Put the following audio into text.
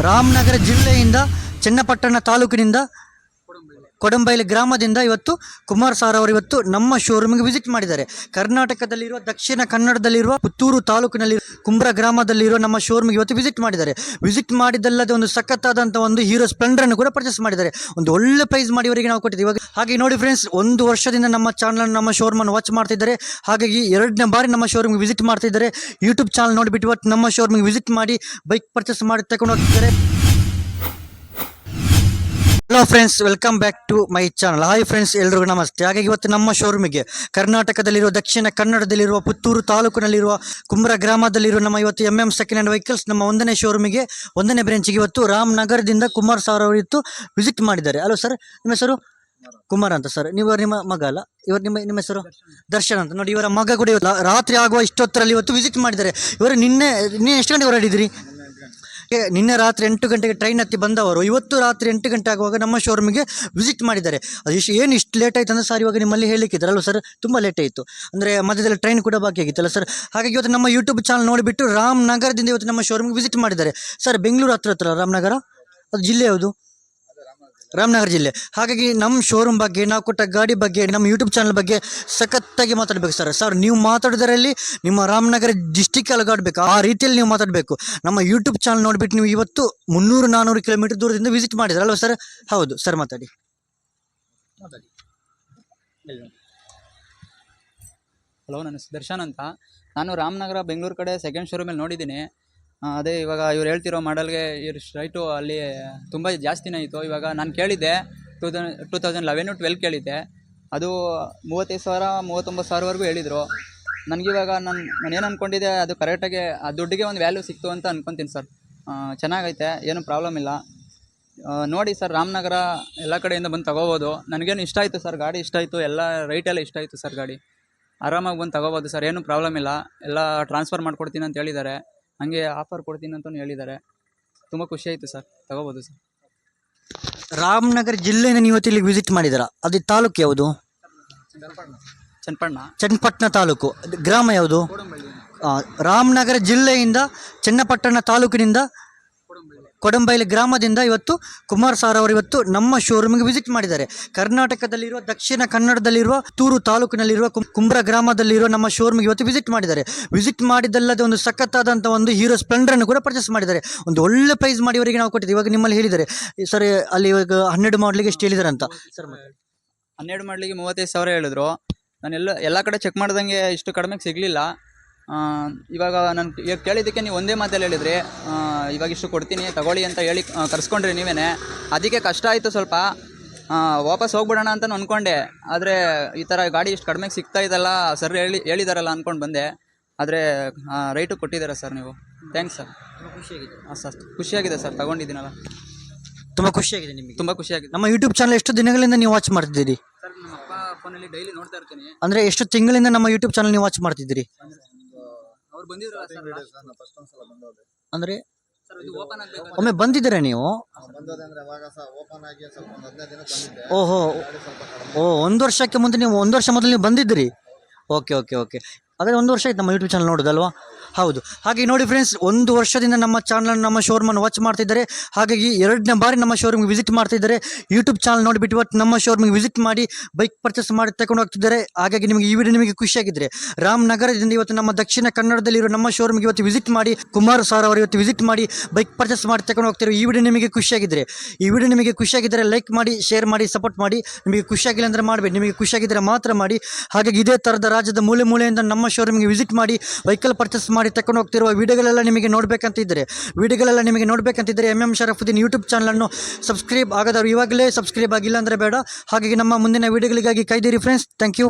ರಾಮನಗರ ಜಿಲ್ಲೆಯಿಂದ ಚನ್ನಪಟ್ಟಣ ತಾಲೂಕಿನಿಂದ ಕೊಡಂಬೈಲಿ ಗ್ರಾಮದಿಂದ ಇವತ್ತು ಕುಮಾರ್ ಸಾರ್ ಅವರು ಇವತ್ತು ನಮ್ಮ ಶೋರೂಮ್ಗೆ ವಿಸಿಟ್ ಮಾಡಿದ್ದಾರೆ. ಕರ್ನಾಟಕದಲ್ಲಿರುವ, ದಕ್ಷಿಣ ಕನ್ನಡದಲ್ಲಿರುವ, ಪುತ್ತೂರು ತಾಲೂಕಿನಲ್ಲಿ ಕುಂಬ್ರ ಗ್ರಾಮದಲ್ಲಿರುವ ನಮ್ಮ ಶೋರೂಮ್ಗೆ ಇವತ್ತು ವಿಸಿಟ್ ಮಾಡಿದ್ದಾರೆ. ವಿಸಿಟ್ ಮಾಡಿದಲ್ಲದೆ ಒಂದು ಸಖತ್ತಾದಂಥ ಒಂದು ಹೀರೋ ಸ್ಪ್ಲೆಂಡರನ್ನು ಕೂಡ ಪರ್ಚೇಸ್ ಮಾಡಿದ್ದಾರೆ. ಒಂದು ಒಳ್ಳೆ ಪ್ರೈಸ್ ಮಾಡಿ ಇವರಿಗೆ ನಾವು ಕೊಟ್ಟಿದ್ದೀವಿ. ಇವಾಗ ಹಾಗೆ ನೋಡಿ ಫ್ರೆಂಡ್ಸ್ ಒಂದು ವರ್ಷದಿಂದ ನಮ್ಮ ಚಾನಲ್ ನಮ್ಮ ಶೋರೂಮನ್ನು ವಾಚ್ ಮಾಡ್ತಿದ್ದಾರೆ. ಹಾಗಾಗಿ ಎರಡನೇ ಬಾರಿ ನಮ್ಮ ಶೋರೂಮ್ಗೆ ವಿಸಿಟ್ ಮಾಡ್ತಿದ್ದಾರೆ. ಯೂಟ್ಯೂಬ್ ಚಾನಲ್ ನೋಡಿಬಿಟ್ಟು ಇವತ್ತು ನಮ್ಮ ಶೋರೂಮ್ಗೆ ವಿಸಿಟ್ ಮಾಡಿ ಬೈಕ್ ಪರ್ಚೇಸ್ ಮಾಡಿ ತಗೊಂಡು ಹೋಗ್ತಿದ್ದಾರೆ. Hello friends welcome back to my channel hi friends ಎಲ್ರಿಗೂ ನಮಸ್ತೆ. ಹಾಗಾಗಿ ಇವತ್ತು ನಮ್ಮ ಶೋರೂಮಿಗೆ ಕರ್ನಾಟಕದಲ್ಲಿರುವ, ದಕ್ಷಿಣ ಕನ್ನಡದಲ್ಲಿರುವ, ಪುತ್ತೂರು ತಾಲೂಕಿನಲ್ಲಿರುವ, ಕುಂಬ್ರ ಗ್ರಾಮದಲ್ಲಿರುವ ನಮ್ಮ ಇವತ್ತು M M second hand vehicles ನಮ್ಮ ಒಂದನೇ ಶೋರೂಮಿಗೆ ಒಂದನೇ ಬ್ರಾಂಚಿಗೆ ಇವತ್ತು ರಾಮನಗರದಿಂದ ಕುಮಾರ್ ಸರ್ ಅವರು ಇತ್ತು ವಿಸಿಟ್ ಮಾಡಿದ್ದಾರೆ. ಹಲೋ ಸರ್ ನಿಮ್ಮ ಹೆಸರು? ಕುಮಾರ್ ಅಂತ ಸರ್ ನೀವು ನಿಮ್ಮ ಮಗ ಅಲ್ಲ? ಇವರು ನಿಮ್ಮ ನಿಮ್ಮ ಹೆಸರು? ದರ್ಶನ್ ಅಂತ. ನೋಡಿ ಇವರ ಮಗ ಕೂಡ ರಾತ್ರಿ ಆಗುವ ಇಷ್ಟೊತ್ತರಲ್ಲಿ ಇವತ್ತು ವಿಸಿಟ್ ಮಾಡಿದ್ದಾರೆ. ಇವರು ನಿನ್ನೆ ನೀನು ಎಷ್ಟು ಗಂಟೆ ಹೊರಡಿದ್ರಿ ನಿನ್ನೆ ರಾತ್ರಿ ಎಂಟು ಗಂಟೆಗೆ ಟ್ರೈನ್ ಹತ್ತಿ ಬಂದವರು. ಇವತ್ತು ರಾತ್ರಿ ಎಂಟು ಗಂಟೆ ಆಗುವಾಗ ನಮ್ಮ ಶೋರೂಮಿಗೆ ವಿಸಿಟ್ ಮಾಡಿದ್ದಾರೆ. ಅದು ಇಷ್ಟು ಏನು ಇಷ್ಟು ಲೇಟ್ ಆಯ್ತು ಅಂದರೆ ಸರ್ ಇವಾಗ ನಿಮ್ಮಲ್ಲಿ ಹೇಳಿಕ್ಕಿದ್ರಲ್ವ ಸರ್ ತುಂಬ ಲೇಟ್ ಆಯಿತು. ಅಂದರೆ ಮಧ್ಯದಲ್ಲಿ ಟ್ರೈನ್ ಕೂಡ ಬಾಕಿ ಆಗಿತ್ತಲ್ಲ ಸರ್ ಹಾಗಾಗಿ ಇವತ್ತು ನಮ್ಮ ಯೂಟ್ಯೂಬ್ ಚಾನಲ್ ನೋಡಿಬಿಟ್ಟು ರಾಮನಗರದಿಂದ ಇವತ್ತು ನಮ್ಮ ಶೋರೂಮ್ಗೆ ವಿಸಿಟ್ ಮಾಡಿದ್ದಾರೆ. ಸರ್ ಬೆಂಗಳೂರು ಹತ್ರ ಹತ್ರ ರಾಮನಗರ? ಅದು ಜಿಲ್ಲೆ ಯಾವುದು? ರಾಮನಗರ ಜಿಲ್ಲೆ. ಹಾಗಾಗಿ ನಮ್ಮ ಶೋರೂಮ್ ಬಗ್ಗೆ, ನಾವು ಕೊಟ್ಟ ಗಾಡಿ ಬಗ್ಗೆ ನಮ್ಮ ಯೂಟ್ಯೂಬ್ ಚಾನಲ್ ಬಗ್ಗೆ ಸಖತ್ತಾಗಿ ಮಾತಾಡಬೇಕು ಸರ್ ಸರ್ ನೀವು ಮಾತಾಡೋದರಲ್ಲಿ ನಿಮ್ಮ ರಾಮನಗರ ಡಿಸ್ಟಿಕ್ ಅಲಗಾಡಬೇಕು ಆ ರೀತಿಯಲ್ಲಿ ನೀವು ಮಾತಾಡಬೇಕು. ನಮ್ಮ ಯೂಟ್ಯೂಬ್ ಚಾನಲ್ ನೋಡಿಬಿಟ್ಟು ನೀವು ಇವತ್ತು ಮುನ್ನೂರು ನಾನ್ನೂರು ಕಿಲೋಮೀಟರ್ ದೂರದಿಂದ ವಿಸಿಟ್ ಮಾಡಿದ್ರೆ ಅಲ್ವಾ ಸರ್ ಹೌದು. ಸರ್ ಮಾತಾಡಿ. ಹಲೋ ನನ್ನ ಸುದರ್ಶನ್ ದರ್ಶನ್ ಅಂತ. ನಾನು ರಾಮನಗರ, ಬೆಂಗಳೂರು ಕಡೆ ಸೆಕೆಂಡ್ ಶೋರೂಮಲ್ಲಿ ನೋಡಿದ್ದೀನಿ. ಅದೇ ಇವಾಗ ಇವ್ರು ಹೇಳ್ತಿರೋ ಮಾಡಲ್ಗೆ ಇವ್ರ ಸ್ಟ್ರೈಟು ಅಲ್ಲಿ ತುಂಬ ಜಾಸ್ತಿನೇ ಆಯಿತು. ಇವಾಗ ನಾನು ಕೇಳಿದ್ದೆ two thousand two thousand eleven twelve ಕೇಳಿದ್ದೆ. ಅದು ಮೂವತ್ತೈದು ಸಾವಿರ, ಮೂವತ್ತೊಂಬತ್ತು ಸಾವಿರವರೆಗೂ ಹೇಳಿದರು. ನನಗಿವಾಗ ನಾನು ನಾನು ಏನು ಅಂದ್ಕೊಂಡಿದ್ದೆ ಅದು ಕರೆಕ್ಟಾಗಿ ಆ ದುಡ್ಡಿಗೆ ಒಂದು ವ್ಯಾಲ್ಯೂ ಸಿಕ್ತು ಅಂತ ಅಂದ್ಕೊತೀನಿ ಸರ್. ಚೆನ್ನಾಗೈತೆ, ಏನೂ ಪ್ರಾಬ್ಲಮ್ ಇಲ್ಲ. ನೋಡಿ ಸರ್, ರಾಮನಗರ ಎಲ್ಲ ಕಡೆಯಿಂದ ಬಂದು ತಗೋಬೋದು. ನನಗೇನು ಇಷ್ಟ ಆಯಿತು ಸರ್, ಗಾಡಿ ಇಷ್ಟ ಆಯಿತು, ಎಲ್ಲ ರೈಟೆಲ್ಲ ಇಷ್ಟ ಆಯಿತು ಸರ್ ಗಾಡಿ. ಆರಾಮಾಗಿ ಬಂದು ತಗೋಬೋದು ಸರ್, ಏನೂ ಪ್ರಾಬ್ಲಮ್ ಇಲ್ಲ. ಎಲ್ಲ ಟ್ರಾನ್ಸ್ಫರ್ ಮಾಡ್ಕೊಡ್ತೀನಿ ಅಂತ ಹೇಳಿದ್ದಾರೆ. ಹಾಗೆ ಆಫರ್ ಕೊಡ್ತೀನಿ ಅಂತಲೂ ಹೇಳಿದ್ದಾರೆ. ತುಂಬ ಖುಷಿ ಆಯಿತು ಸರ್. ತಗೋಬೋದು ಸರ್. ರಾಮನಗರ ಜಿಲ್ಲೆಯಿಂದ ನೀವು ಇವತ್ತು ಇಲ್ಲಿಗೆ ವಿಸಿಟ್ ಮಾಡಿದ್ದೀರಾ? ಅದು ತಾಲೂಕು ಯಾವುದು? ಚನ್ನಪಟ್ಟಣ ಚನ್ನಪಟ್ಟಣ ತಾಲೂಕು. ಅದು ಗ್ರಾಮ ಯಾವುದು? ರಾಮನಗರ ಜಿಲ್ಲೆಯಿಂದ ಚನ್ನಪಟ್ಟಣ ತಾಲೂಕಿನಿಂದ ಕೊಡಂಬೈಲಿ ಗ್ರಾಮದಿಂದ ಇವತ್ತು ಕುಮಾರ್ ಸಾರ್ ಅವರು ಇವತ್ತು ನಮ್ಮ ಶೋರೂಮ್ಗೆ ವಿಸಿಟ್ ಮಾಡಿದ್ದಾರೆ. ಕರ್ನಾಟಕದಲ್ಲಿರುವ, ದಕ್ಷಿಣ ಕನ್ನಡದಲ್ಲಿರುವ, ತೂರು ತಾಲೂಕಿನಲ್ಲಿರುವ ಕುಂಬ್ರ ಗ್ರಾಮದಲ್ಲಿರುವ ನಮ್ಮ ಶೋರೂಮ್ಗೆ ಇವತ್ತು ವಿಸಿಟ್ ಮಾಡಿದ್ದಾರೆ. ವಿಸಿಟ್ ಮಾಡಿದಲ್ಲದೆ ಒಂದು ಸಖತ್ತಾದಂಥ ಒಂದು ಹೀರೋ ಸ್ಪ್ಲೆಂಡರನ್ನು ಕೂಡ ಪರ್ಚೇಸ್ ಮಾಡಿದ್ದಾರೆ. ಒಂದು ಒಳ್ಳೆ ಪ್ರೈಸ್ ಮಾಡಿ ಇವರಿಗೆ ನಾವು ಕೊಟ್ಟಿದ್ದೀವಿ. ಇವಾಗ ನಿಮ್ಮಲ್ಲಿ ಹೇಳಿದ್ದಾರೆ. ಸರ್ ಅಲ್ಲಿ ಇವಾಗ ಹನ್ನೆರಡು ಮಾಡಲಿಗೆ ಎಷ್ಟು ಹೇಳಿದ್ದಾರೆ ಅಂತ. ಸರ್ ಹನ್ನೆರಡು ಮಾಡಲಿಗೆ ಮೂವತ್ತೈದು ಸಾವಿರ ಹೇಳಿದ್ರು. ನಾನು ಎಲ್ಲ ಎಲ್ಲ ಕಡೆ ಚೆಕ್ ಮಾಡ್ದಂಗೆ ಇಷ್ಟು ಕಡಿಮೆಗೆ ಸಿಗಲಿಲ್ಲ. ಇವಾಗ ನಾನು ಈಗ ಕೇಳಿದ್ದಕ್ಕೆ ನೀವು ಒಂದೇ ಮಾತಲ್ಲಿ ಹೇಳಿದ್ರಿ. ಇವಾಗ ಇಷ್ಟು ಕೊಡ್ತೀನಿ ತಗೊಳ್ಳಿ ಅಂತ ಹೇಳಿ ಕರೆಸ್ಕೊಂಡ್ರಿ ನೀವೇ ಅದಕ್ಕೆ ಕಷ್ಟ ಆಯಿತು ಸ್ವಲ್ಪ. ವಾಪಸ್ ಹೋಗ್ಬಿಡೋಣ ಅಂತ ಅಂದ್ಕೊಂಡೆ ಆದರೆ ಈ ಥರ ಗಾಡಿ ಇಷ್ಟು ಕಡಿಮೆಗೆ ಸಿಗ್ತಾ ಇದಲ್ಲ ಸರ್ ಹೇಳಿ ಹೇಳಿದಾರಲ್ಲ ಅಂದ್ಕೊಂಡು ಬಂದೆ. ಆದರೆ ರೈಟು ಕೊಟ್ಟಿದ್ದೀರಾ ಸರ್ ನೀವು? Thanks sir. ಹಾಂ ಸರ್ ಖುಷಿಯಾಗಿದೆ ಸರ್ ತಗೊಂಡಿದ್ದೀನಲ್ಲ. ತುಂಬ ಖುಷಿಯಾಗಿದೆ ನಿಮಗೆ. ತುಂಬ ಖುಷಿಯಾಗಿದೆ ನಮ್ಮ ಯೂಟ್ಯೂಬ್ ಚಾನಲ್ ಎಷ್ಟು ದಿನಗಳಿಂದ ನೀವು ವಾಚ್ ಮಾಡ್ತಿದ್ದೀರಿ? ಸರ್ ನಮ್ಮ ಅಪ್ಪ ಫೋನಲ್ಲಿ ಡೈಲಿ ನೋಡ್ತಾ ಇರ್ತೀನಿ. ಅಂದರೆ ಎಷ್ಟು ತಿಂಗಳಿಂದ ನಮ್ಮ ಯೂಟ್ಯೂಬ್ ಚಾನಲ್ ನೀವು ವಾಚ್ ಮಾಡ್ತಿದ್ದೀರಿ? ಅಂದ್ರೆ ಬಂದಿದ್ರಲ್ಲ ಸರ್ ಅಂದರೆ ಸರ್ ಇದು ಓಪನ್ ಆಗಬೇಕು ಒಮ್ಮೆ ಬಂದಿದ್ದೀರಾ ನೀವು? ಬಂದೋದೆ ಅಂದ್ರೆ ಅವಾಗ ಸಹ ಓಪನ್ ಆಗಿ ಸ್ವಲ್ಪ ಒಂದು ಹದಿನೈದು ದಿನ ಬಂದಿದ್ದೆ. ಓಹೋ. ಗಾಡಿ ಸ್ವಲ್ಪ ಕಡಿಮೆ ಓ ಒಂದು ವರ್ಷಕ್ಕೆ ಮುಂದೆ ನೀವು ಒಂದು ವರ್ಷ ಮೊದಲು ನೀವು ಬಂದಿದ್ದೀರಿ? Okay okay okay. ಅದೇ ಒಂದು ವರ್ಷ ಆಯ್ತು ನಮ್ಮ ಯೂಟ್ಯೂಬ್ ಚಾನಲ್ ನೋಡೋದಲ್ವಾ? ಹೌದು. ಹಾಗೆ ನೋಡಿ ಫ್ರೆಂಡ್ಸ್ ಒಂದು ವರ್ಷದಿಂದ ನಮ್ಮ ಚಾನಲ್ ನಮ್ಮ ಶೋರೂಮನ್ನು ವಾಚ್ ಮಾಡ್ತಿದ್ದಾರೆ. ಹಾಗಾಗಿ ಎರಡನೇ ಬಾರಿ ನಮ್ಮ ಶೋರೂಮ್ಗೆ ವಿಸಿಟ್ ಮಾಡ್ತಿದ್ದಾರೆ. ಯೂಟ್ಯೂಬ್ ಚಾನಲ್ ನೋಡಿಬಿಟ್ಟು ಇವತ್ತು ನಮ್ಮ ಶೋರೂಮ್ಗೆ ವಿಸಿಟ್ ಮಾಡಿ ಬೈಕ್ ಪರ್ಚೇಸ್ ಮಾಡಿ ತಗೊಂಡು ಹೋಗ್ತಿದ್ದಾರೆ. ಹಾಗಾಗಿ ನಿಮಗೆ ಈ ವಿಡಿಯೋ ನಿಮಗೆ ಖುಷಿಯಾಗಿದ್ದರೆ ರಾಮನಗರದಿಂದ ಇವತ್ತು ನಮ್ಮ ದಕ್ಷಿಣ ಕನ್ನಡದಲ್ಲಿರುವ ನಮ್ಮ ಶೋರೂಮ್ಗೆ ಇವತ್ತು ವಿಸಿಟ್ ಮಾಡಿ, ಕುಮಾರ್ ಸರ್ ಅವರು ಇವತ್ತು ವಿಸಿಟ್ ಮಾಡಿ ಬೈಕ್ ಪರ್ಚೇಸ್ ಮಾಡಿ ತಗೊಂಡು ಹೋಗ್ತಿರೋ ಈ ವಿಡಿಯೋ ನಿಮಗೆ ಖುಷಿಯಾಗಿದ್ದರೆ ಈ ವಿಡಿಯೋ ನಿಮಗೆ ಖುಷಿಯಾಗಿದ್ದರೆ ಲೈಕ್ ಮಾಡಿ ಶೇರ್ ಮಾಡಿ ಸಪೋರ್ಟ್ ಮಾಡಿ. ನಿಮಗೆ ಖುಷಿಯಾಗಿಲ್ಲ ಅಂದರೆ ಮಾಡಬೇಡಿ. ನಿಮಗೆ ಖುಷಿಯಾಗಿದ್ದರೆ ಮಾತ್ರ ಮಾಡಿ. ಹಾಗಾಗಿ ಇದೇ ಥರದ ರಾಜ್ಯದ ಮೂಲೆ ಮೂಲೆಯಿಂದ ನಮ್ಮ ಶೋರೂಮ್ಗೆ ವಿಸಿಟ್ ಮಾಡಿ ವೆಹಿಕಲ್ ಪರ್ಚೇಸ್ ಮಾಡಿ ತಗೊಂಡು ಹೋಗ್ತಿರುವ ವಿಡಿಯೋಗಳೆಲ್ಲ ನಿಮಗೆ ನೋಡಬೇಕಂತಿದ್ದರೆ, ವಿಡಿಯೋಗಳೆಲ್ಲ ನಿಮಗೆ ನೋಡಬೇಕಂತಿದ್ದರೆ ಎಂ ಎಂ ಶರಫುದ್ದೀನ್ ಯೂಟ್ಯೂಬ್ ಚಾನಲನ್ನು ಸಬ್ಸ್ಕ್ರೈಬ್ ಆಗದವರು ಇವಾಗಲೇ ಸಬ್ಸ್ಕ್ರೈಬ್ ಆಗಿಲ್ಲ ಅಂದರೆ ಬೇಡ. ಹಾಗಾಗಿ ನಮ್ಮ ಮುಂದಿನ ವಿಡಿಯೋಗಳಿಗಾಗಿ ಕೈದಿರಿ ಫ್ರೆಂಡ್ಸ್ ಥ್ಯಾಂಕ್ ಯು